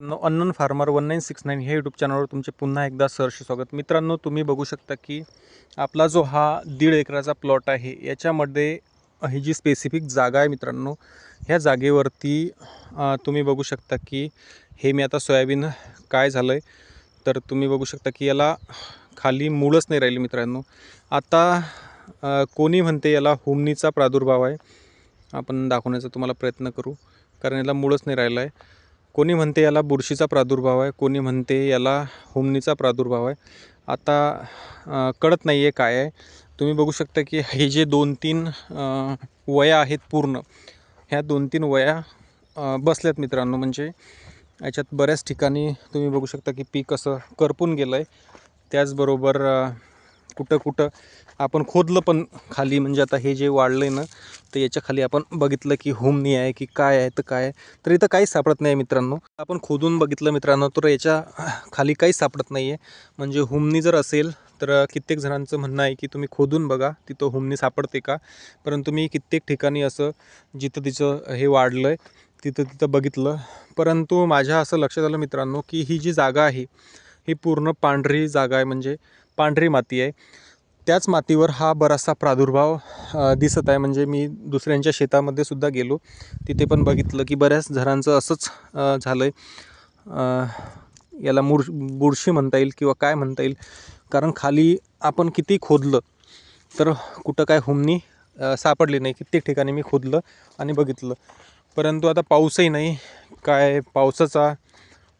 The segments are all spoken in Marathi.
न unknown farmer one nine six nine हे यूट्यूब चॅनलवर तुमचे पुन्हा एकदा सहर्ष स्वागत. मित्रांनो तुम्ही बघू शकता की आपला जो हा दीड एकराचा प्लॉट आहे याच्यामध्ये ही जी स्पेसिफिक जागा आहे मित्रांनो ह्या जागेवरती तुम्ही बघू शकता की हे मी आता सोयाबीन काय झालं आहे तर तुम्ही बघू शकता की याला खाली मूळच नाही राहिली मित्रांनो. आता कोणी म्हणते याला होमनीचा प्रादुर्भाव आहे? आपण दाखवण्याचा तुम्हाला प्रयत्न करू कारण याला मूळच नाही राहिलं आहे कोणी म्हणते याला बुरशीचा प्रादुर्भाव आहे कोणी म्हणते याला हुमणीचा प्रादुर्भाव आहे. आता कळत नाही आहे काय आहे. तुम्ही बघू शकता की हे जे दोन तीन वया आहेत पूर्ण ह्या दोन तीन वया बसल्यात मित्रांनो. म्हणजे याच्यात बऱ्याच ठिकाणी तुम्ही बघू शकता की पीक असं करपून गेलं आहे त्याचबरोबर कुठं कुठं आपण खोदलं पण खाली म्हणजे आता हे जे वाढलं आहे ना तर याच्या खाली आपण बघितलं की होमनी आहे की काय आहे तर काय आहे. तर इथं काहीच सापडत नाही मित्रांनो. आपण खोदून बघितलं मित्रांनो तर याच्या खाली काहीच सापडत नाही आहे म्हणजे होमनी जर असेल तर कित्येक जणांचं म्हणणं आहे की तुम्ही खोदून बघा तिथं होमनी सापडते का? परंतु मी कित्येक ठिकाणी असं जिथं तिचं हे वाढलं आहे तिथं तिथं बघितलं. परंतु माझ्या असं लक्षात आलं मित्रांनो की ही जी जागा आहे ही पूर्ण पांढरी जागा आहे म्हणजे पांढरी माती आहे. त्याच मातीवर हा बराचसा प्रादुर्भाव दिसत आहे. म्हणजे मी दुसऱ्यांच्या शेतामध्ये सुद्धा गेलो. तिथे पण बघितलं की बऱ्याच झरांचं असंच झालं आहे याला मुर बुरशी म्हणता येईल किंवा काय म्हणता येईल. कारण खाली आपण किती खोदलं तर कुठं काय हुमनी सापडली नाही. कित्येक ठिकाणी मी खोदलं आणि बघितलं. परंतु आता पाऊसही नाही. काय पावसाचा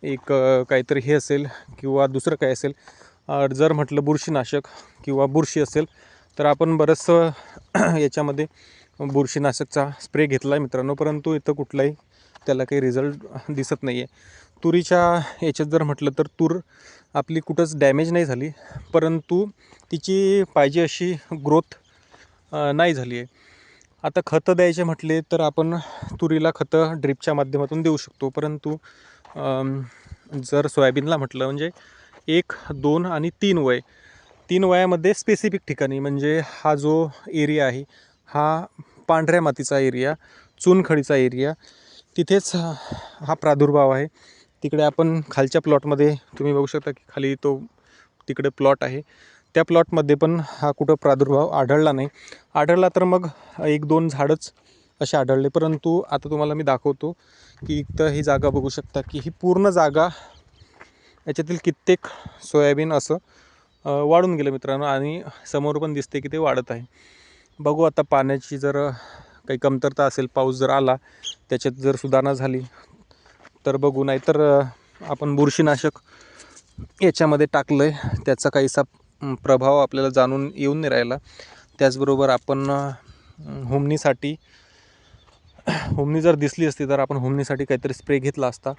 एक काहीतरी हे असेल किंवा दुसरं काय असेल जर म्हटलं बुरशीनाशक किंवा बुरशी असेल तर आपण बरंचसं याच्यामध्ये बुरशीनाशकचा स्प्रे घेतला आहे मित्रांनो परंतु इथं कुठलाही त्याला काही रिझल्ट दिसत नाही आहे तुरीच्या याच्यात जर म्हटलं तर तूर आपली कुठंच डॅमेज नाही झाली परंतु तिची पाहिजे अशी ग्रोथ नाही झाली आहे. आता खतं द्यायचे म्हटले तर आपण तुरीला खतं ड्रिपच्या माध्यमातून देऊ शकतो परंतु जर सोयाबीनला म्हटलं म्हणजे एक दोन आणि तीन वय. तीन वयामध्ये स्पेसिफिक ठिकाणी म्हणजे हा जो एरिया आहे हा पांढऱ्या मातीचा एरिया चुनखडीचा एरिया तिथेच हा प्रादुर्भाव आहे. तिकडे आपण खालच्या प्लॉटमध्ये तुम्ही बघू शकता की खाली तो तिकडे प्लॉट आहे. त्या प्लॉटमध्ये पण हा कुठं प्रादुर्भाव आढळला नाही. आढळला तर मग एक दोन झाडच असे आढळले. परंतु आता तुम्हाला मी दाखवतो की इथं ही जागा बघू शकता की ही पूर्ण जागा याच्यातील कित्येक सोयाबीन असं वाढून गेलं मित्रांनो आणि समोर पण दिसते की ते वाढत आहे. बघू आता पाण्याची जर काही कमतरता असेल पाऊस जर आला त्याच्यात जर सुधारणा झाली तर बघू. नाहीतर आपण बुरशीनाशक याच्यामध्ये टाकलं आहे त्याचा काहीसा प्रभाव आपल्याला जाणून येऊन नाही राहिला. त्याचबरोबर आपण अ, हुमणीसाठी हुमणी जर दिसली असती तर आपण हुमणीसाठी काहीतरी स्प्रे घेतला असता.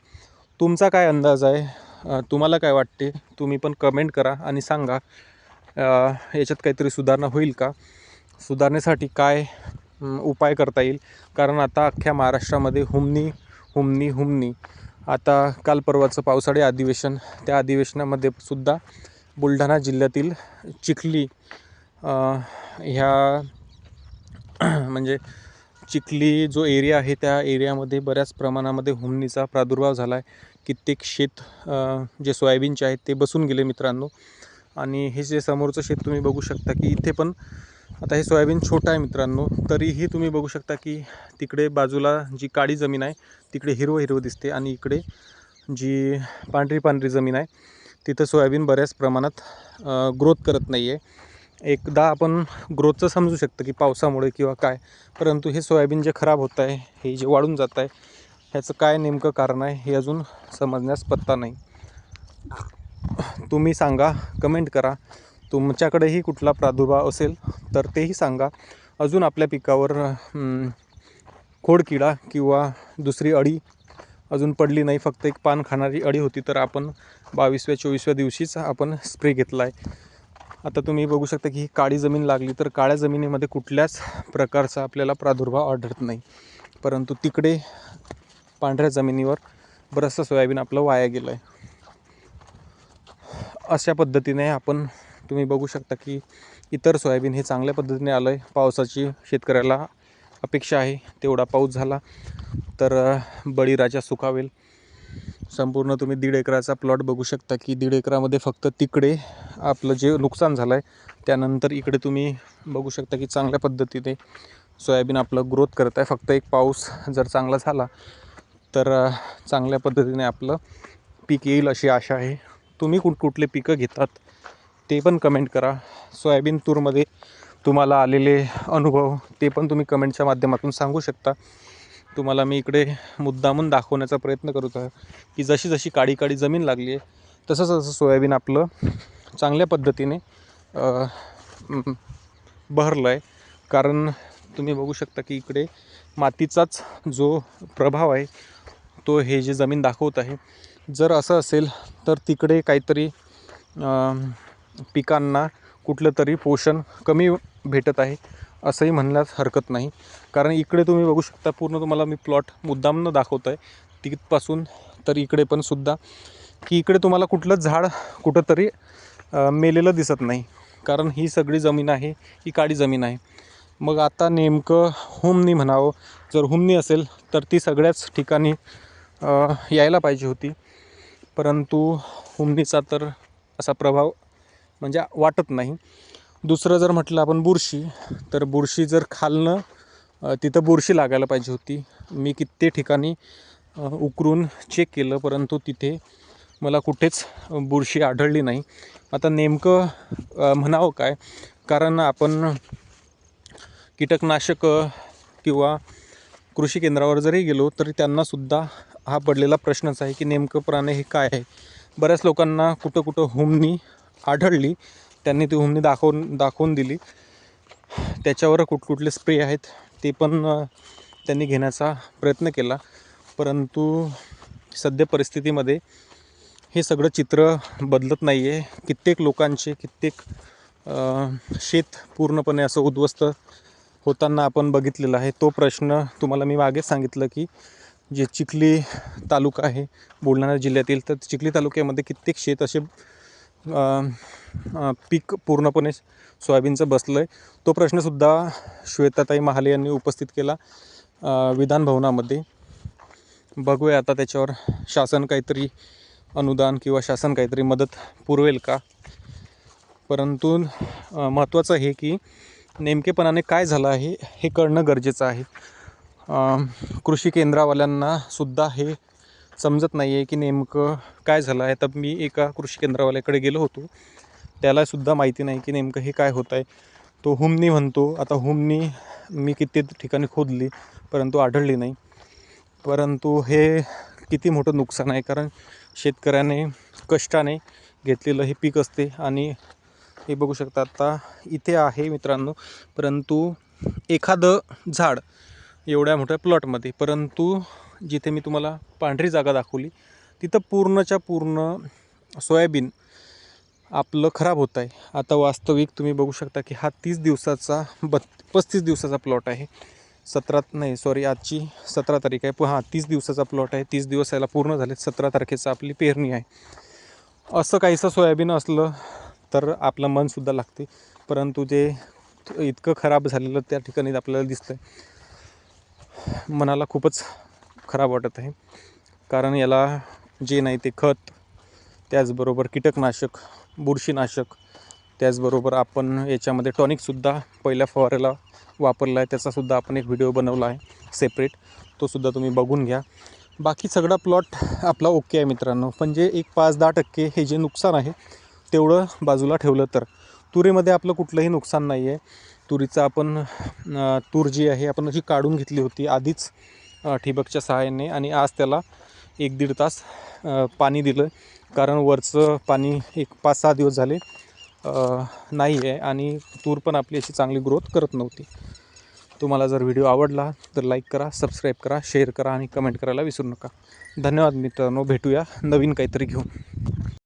तुमचा काय अंदाज आहे? तुम्हाला काय वाटते? तुम्ही पण कमेंट करा आणि सांगा. याच्यात काहीतरी सुधारणा होईल का? सुधारण्यासाठी काय उपाय करता येईल? कारण आता अख्ख्या महाराष्ट्रामध्ये हुमनी हुमनी हुमनी. आता काल परवाचं पावसाळी अधिवेशन त्या अधिवेशनामध्ये सुद्धा बुलढाणा जिल्ह्यातील चिखली ह्या म्हणजे चिखली जो एरिया आहे त्या एरियामध्ये बऱ्याच प्रमाणामध्ये हुमनीचा प्रादुर्भाव झाला आहे कित्येक शेत जे सोयाबीनचे आहेत ते बसून गेले मित्रांनो. आणि हे जे समोरचं शेत तुम्ही बघू शकता की इथे पण आता हे सोयाबीन छोटं आहे मित्रांनो. तरीही तुम्ही बघू शकता की तिकडे बाजूला जी काळी जमीन आहे तिकडे हिरवं हिरवं दिसते आणि इकडे जी पांढरी पांढरी जमीन आहे तिथं सोयाबीन बऱ्याच प्रमाणात ग्रोथ करत नाही आहे एकदा आपण ग्रोथचं समजू शकतं की पावसामुळे किंवा काय. परंतु हे सोयाबीन जे खराब होत आहे हे जे वाढून जात आहे ह्याचं काय नेमकं कारण आहे हे अजून समजण्यास पत्ता नाही. तुम्ही सांगा कमेंट करा. तुमच्याकडेही कुठला प्रादुर्भाव असेल तर तेही सांगा. अजून आपल्या पिकावर खोडकिडा किंवा दुसरी अळी अजून पडली नाही फक्त एक पान खाणारी अळी होती तर आपण बावीसव्या चोवीसव्या दिवशीच आपण स्प्रे घेतला आहे आता तुम्ही बघू शकता की ही काळी जमीन लागली तर काळ्या जमिनीमध्ये कुठल्याच प्रकारचा आपल्याला प्रादुर्भाव आढळत नाही. परंतु तिकडे पांढऱ्या जमिनीवर बरंचसं सोयाबीन आपलं वाया गेलं आहे अशा पद्धतीने आपण तुम्ही बघू शकता की इतर सोयाबीन हे चांगल्या पद्धतीने आलं आहे पावसाची शेतकऱ्याला अपेक्षा आहे तेवढा पाऊस झाला तर बळीराजा सुखावेल. संपूर्ण तुम्ही दीड एकराचा प्लॉट बघू शकता की दीड एकरामध्ये फक्त तिकडे आपलं जे नुकसान झालं आहे त्यानंतर इकडे तुम्ही बघू शकता की चांगल्या पद्धतीने सोयाबीन आपलं ग्रोथ करत आहे फक्त एक पाऊस जर चांगला झाला तर चांगल्या पद्धतीने आपलं पीक येईल अशी आशा आहे. तुम्ही कुठ कुठले पिकं घेतात ते पण कमेंट करा. सोयाबीन तूरमध्ये तुम्हाला आलेले अनुभव ते पण तुम्ही कमेंटच्या माध्यमातून सांगू शकता. तुम्हाला मी इकडे मुद्दामून दाखवण्याचा प्रयत्न करत आहे की जशी जशी काळी काळी जमीन लागली आहे तसंच तसं सोयाबीन आपलं चांगल्या पद्धतीने बहरलं आहे कारण तुम्ही बघू शकता की इकडे मातीचाच जो प्रभाव आहे तो हे जे जमीन दाखवत आहे जर असं असेल तर तिकडे काहीतरी पिकांना कुठलं तरी पोषण कमी भेटत आहे असंही म्हणण्यास हरकत नाही. कारण इकडे तुम्ही बघू शकता पूर्ण तुम्हाला मी प्लॉट मुद्दामनं दाखवतो आहे तिथपासून तर इकडे पण सुद्धा की इकडे तुम्हाला कुठलं झाड कुठंतरी मेलेलं दिसत नाही. कारण ही सगळी जमीन आहे ही काळी जमीन आहे. मग आता नेमकं हुमनी म्हणावं जर हुमनी असेल तर ती सगळ्याच ठिकाणी यायला पाहिजे होती. परंतु हुमणीचा तर असा प्रभाव म्हणजे वाटत नाही. दुसरं जर म्हटलं आपण बुरशी तर बुरशी जर खालनं तिथं बुरशी लागायला पाहिजे होती. मी कित्येक ठिकाणी उकरून चेक केलं परंतु तिथे मला कुठेच बुरशी आढळली नाही. आता नेमकं म्हणावं काय? कारण आपण कीटकनाशक किंवा कृषी केंद्रावर जरी गेलो तरी त्यांनासुद्धा हा पडलेला प्रश्नच आहे की नेमकं प्राणे हे काय आहे? बऱ्याच लोकांना कुठं कुठं हुमणी आढळली. त्यांनी ती हुमणी दाखवून दाखवून दिली. त्याच्यावर कुठकुठले स्प्रे आहेत ते पण त्यांनी घेण्याचा प्रयत्न केला. परंतु सध्या परिस्थितीमध्ये हे सगळं चित्र बदलत नाही आहे कित्येक लोकांचे कित्येक शेत पूर्णपणे असं उद्ध्वस्त होताना आपण बघितलेला आहे. तो प्रश्न तुम्हाला मी मागेच सांगितलं की जे चिखली तालुका आहे बुलढाणा जिल्ह्यातील तर चिखली तालुक्यामध्ये कित्येक शेत असे पीक पूर्णपणे सोयाबीनचं बसलं आहे तो प्रश्नसुद्धा श्वेताताई महाले यांनी उपस्थित केला विधान भवनामध्ये. बघूया आता त्याच्यावर शासन काहीतरी अनुदान किंवा शासन काहीतरी मदत पुरवेल का? परंतु महत्त्वाचं हे की नेमकेपणाने काय झालं आहे हे कळणं गरजेचं आहे. कृषी केंद्रावाल्यांना सुद्धा हे समजत नाही आहे की नेमकं काय झालं आहे. तर मी एका कृषी केंद्रावाल्याकडे गेलो होतो. त्यालासुद्धा माहिती नाही की नेमकं हे काय होत आहे तो हुमनी म्हणतो आता हुमनी मी किती ठिकाणी खोदली परंतु आढळली नाही. परंतु हे किती मोठं नुकसान आहे कारण शेतकऱ्याने कष्टाने घेतलेलं हे पीक असते. आणि हे बघू शकता आता इथे आहे मित्रांनो. परंतु एखादं झाड एवढ्या मोठ्या प्लॉटमध्ये परंतु जिथे मी तुम्हाला पांढरी जागा दाखवली तिथं पूर्णच्या पूर्ण सोयाबीन आपलं खराब होत आहे. आता वास्तविक तुम्ही बघू शकता की हा तीस दिवसाचा बत् पस्तीस दिवसाचा प्लॉट आहे. सतरा नाही सॉरी आजची सतरा तारीख आहे. पण हां तीस दिवसाचा प्लॉट आहे. तीस दिवस याला पूर्ण झाले सतरा तारखेचा आपली पेरणी आहे. असं काहीसं सोयाबीन असलं तर आपलं मनसुद्धा लागते. परंतु ते इतकं खराब झालेलं त्या ठिकाणी आपल्याला दिसतं आहे मनाला खूपच खराब वाटत आहे. कारण याला जे नाही ते खत त्याचबरोबर कीटकनाशक बुरशीनाशक त्याचबरोबर आपण याच्यामध्ये टॉनिकसुद्धा पहिल्या फवाऱ्याला वापरला आहे. त्याचासुद्धा आपण एक व्हिडिओ बनवला आहे सेपरेट तोसुद्धा तुम्ही बघून घ्या. बाकी सगळा प्लॉट आपला ओके आहे मित्रांनो. पण जे एक पाच दहा टक्के हे जे नुकसान आहे तेवढं बाजूला ठेवलं तर. तुरीमध्ये आपलं कुठलंही नुकसान नाही आहे तुरीचा आपण तूर जी आहे आपण अशी काढून घेतली होती आधीच ठिबकच्या सहाय्याने आणि आज त्याला एक दीड तास पाणी दिलं. कारण वरचं पाणी एक पाच सहा दिवस झाले नाही आहे आणि तूर पण आपली अशी चांगली ग्रोथ करत नव्हती. तुम्हाला जर व्हिडिओ आवडला तर लाईक करा सबस्क्राईब करा शेअर करा आणि कमेंट करायला विसरू नका. धन्यवाद मित्रांनो भेटूया नवीन काहीतरी घेऊन.